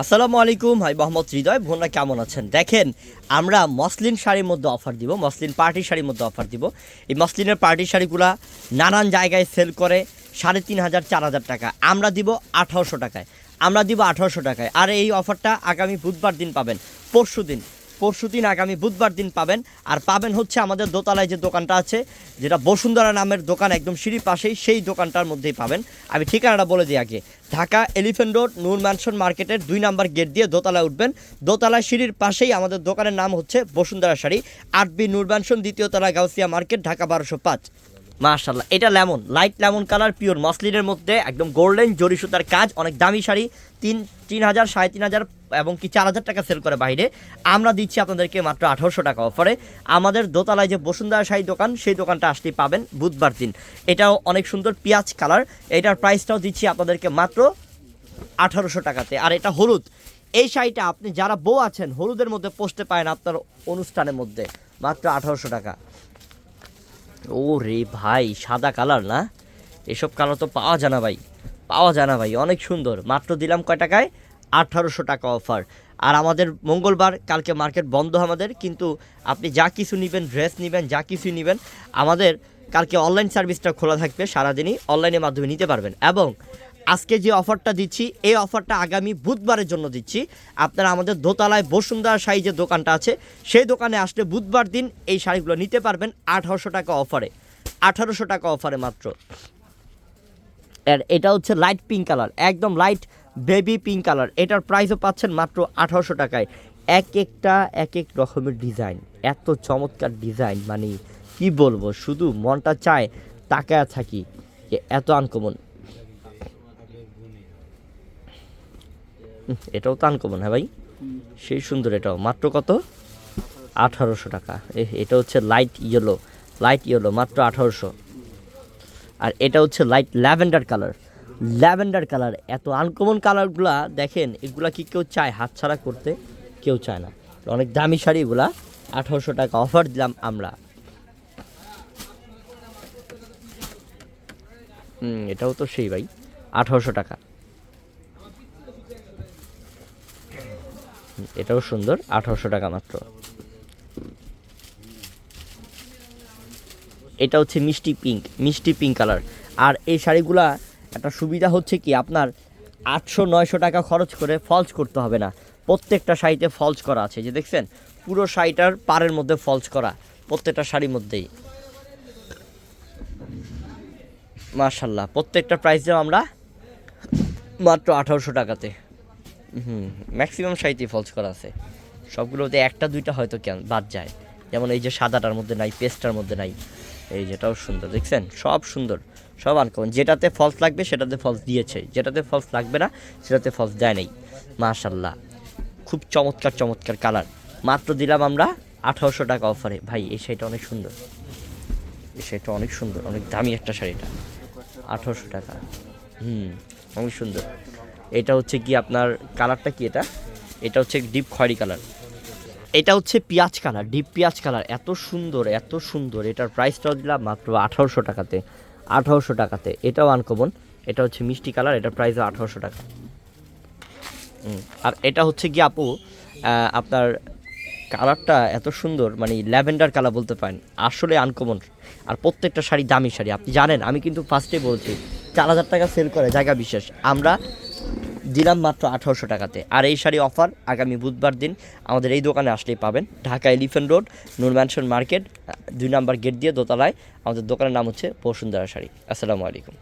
আসসালামু আলাইকুম, ভাই মোহাম্মদ হৃদয়, বোনরা কেমন আছেন? দেখেন, আমরা মসলিন শাড়ির মধ্যে অফার দিব, মসলিন পার্টি শাড়ির মধ্যে অফার দিব। এই মসলিনের পার্টি শাড়িগুলা নানান জায়গায় সেল করে সাড়ে তিন হাজার, চার হাজার টাকা। আমরা দিব আঠারোশো টাকায়। আমরা দিব আঠারোশো টাকায়। আর এই অফারটা আগামী বুধবার দিন পাবেন। পরশু দিন। পরশু দিন আগামী বুধবার দিন পাবেন। আর পাবেন হচ্ছে আমাদের দোতলায় যে দোকানটা আছে, যেটা বসুন্ধরা নামের দোকান একদম সিঁড়ির পাশেই, সেই দোকানটার মধ্যেই পাবেন। আমি ঠিকানাটা বলে দিই আগে। Dhaka elephant road, Noor mansion মার্কেটের দুই নাম্বার গেট দিয়ে দোতলায় উঠবেন। দোতলায় সিঁড়ির পাশেই আমাদের দোকানের নাম হচ্ছে বসুন্ধরা শাড়ি, আট বি নূর ম্যানশন দ্বিতীয় তলা গাউসিয়া মার্কেট, ঢাকা বারোশো পাঁচ। মাশাল্লাহ এটা lemon, light lemon colour, pure মসলিনের মধ্যে, একদম গোল্ডেন জরি সুতার কাজ, অনেক দামি শাড়ি, তিন তিন হাজার, সাড়ে তিন হাজার এবং কি চার হাজার টাকা সেল করে বাইরে। আমরা দিচ্ছি আপনাদেরকে মাত্র আঠারোশো টাকা অফারে আমাদের দোতলায় যে বসুন্ধরা শাড়ি দোকান, সেই দোকানটা আসতেই পাবেন বুধবার দিন। এটাও অনেক সুন্দর পেঁয়াজ কালার এটার প্রাইসটাও দিচ্ছি আপনাদেরকে মাত্র আঠারোশো টাকাতে। আর এটা হলুদ। এই শাড়িটা আপনি যারা বউ আছেন, হলুদের মধ্যে পোস্টে পারেন আপনার অনুষ্ঠানের মধ্যে। মাত্র আঠারোশো টাকা। ও রে ভাই, সাদা কালার না? এসব কালার তো পাওয়া যায় না ভাই। পাওয়া যায় না ভাই, অনেক সুন্দর। মাত্র দিলাম কয় টাকায়? আঠারোশো টাকা অফার। আর আমাদের মঙ্গলবার, কালকে মার্কেট বন্ধ আমাদের, কিন্তু আপনি যা কিছু নেবেন, ড্রেস নেবেন, যা কিছু নেবেন, আমাদের কালকে অনলাইন সার্ভিসটা খোলা থাকবে সারাদিনই, অনলাইনের মাধ্যমে নিতে পারবেন। এবং আজকে যে অফারটা দিচ্ছি, এই অফারটা আগামী বুধবারের জন্য দিচ্ছি। আপনারা আমাদের দোতলায় বসুন্ধরা শাড়ি যে দোকানটা আছে, সেই দোকানে আসলে বুধবার দিন এই শাড়িগুলো নিতে পারবেন আঠারোশো টাকা অফারে। আঠারোশো টাকা অফারে মাত্র। আর এটা হচ্ছে লাইট পিঙ্ক কালার একদম লাইট বেবি পিঙ্ক কালার। এটার প্রাইসও পাচ্ছেন মাত্র আঠারোশো টাকায়। এক একটা, এক এক রকমের ডিজাইন এত চমৎকার ডিজাইন মানে কি বলব, শুধু মনটা চায়, তাকায় থাকি যে এত আনকমন এটাও তো আনকমন হ্যাঁ ভাই? সেই সুন্দর এটাও। মাত্র কত? আঠারোশো টাকা। এটা হচ্ছে লাইট ইয়েলো লাইট ইয়েলো মাত্র আঠারোশো। আর এটা হচ্ছে light lavender colour lavender colour. এত আনকমন কালারগুলা, দেখেন, এগুলা কি কেউ চায়? হাতছাড়া করতে কেউ চায় না। অনেক দামি শাড়ি এগুলা। আঠারোশো টাকা অফার দিলাম আমরা। হুম, এটাও তো সেই ভাই, আঠারোশো টাকা। এটাও সুন্দর, আঠারোশো টাকা মাত্র। এটা হচ্ছে মিষ্টি পিঙ্ক মিষ্টি পিঙ্ক কালার আর এই শাড়িগুলা একটা সুবিধা হচ্ছে কি, আপনার আটশো, নয়শো টাকা খরচ করে ফলস করতে হবে না। প্রত্যেকটা শাড়িতে ফলস করা আছে যে দেখছেন? পুরো শাড়িটার পাড়ের মধ্যে ফলস করা, প্রত্যেকটা শাড়ির মধ্যেই। মার্শাল্লাহ প্রত্যেকটা প্রাইস দেব আমরা মাত্র আঠারোশো টাকাতে। হুম ম্যাক্সিমাম শাড়িতেই ফলস করা আছে। সবগুলোতে একটা, দুইটা হয়তো কেন বাদ যায়। যেমন এই যে সাদাটার মধ্যে নাই পেস্টটার মধ্যে নাই, এই যেটাও সুন্দর, দেখছেন? সব সুন্দর। সব আনকমন যেটাতে ফলস লাগবে, সেটাতে ফলস দিয়েছে। যেটাতে ফলস লাগবে না, সেটাতে ফলস দেয় নেই। মাশাল্লাহ খুব চমৎকার চমৎকার কালার মাত্র দিলাম আমরা আঠারোশো টাকা অফারে ভাই, এই শাড়িটা অনেক সুন্দর। এই শাড়িটা অনেক সুন্দর, অনেক দামি একটা শাড়িটা আঠারোশো টাকা। হুম, অনেক সুন্দর। এটা হচ্ছে কি আপনার কালারটা কি এটা? এটা হচ্ছে ডিপ খয়েরি কালার এটা হচ্ছে পেঁয়াজ কালার ডিপ পেঁয়াজ কালার এত সুন্দর এত সুন্দর। এটার প্রাইসটাও দিলাম মাত্র আঠারোশো টাকাতে। আঠারোশো টাকাতে। এটাও আনকমন এটা হচ্ছে মিষ্টি কালার, এটার প্রাইস আঠারোশো টাকা। আর এটা হচ্ছে কি আপু আপনার কালারটা এত সুন্দর মানে ল্যাভেন্ডার কালার বলতে পারেন, আসলে আনকমন আর প্রত্যেকটা শাড়ি দামি শাড়ি, আপনি জানেন, আমি কিন্তু ফার্স্টে বলছি, চার হাজার টাকা সেল করে, জায়গা বিশেষ। আমরা দিলাম মাত্র আঠারোশো টাকাতে। আর এই শাড়ি অফার আগামী বুধবার দিন আমাদের এই দোকানে আসলেই পাবেন। Dhaka elephant road Noor mansion market দুই নাম্বার গেট দিয়ে দোতলায়। আমাদের দোকানের নাম হচ্ছে বসুন্ধরা শাড়ি। আসসালামু আলাইকুম।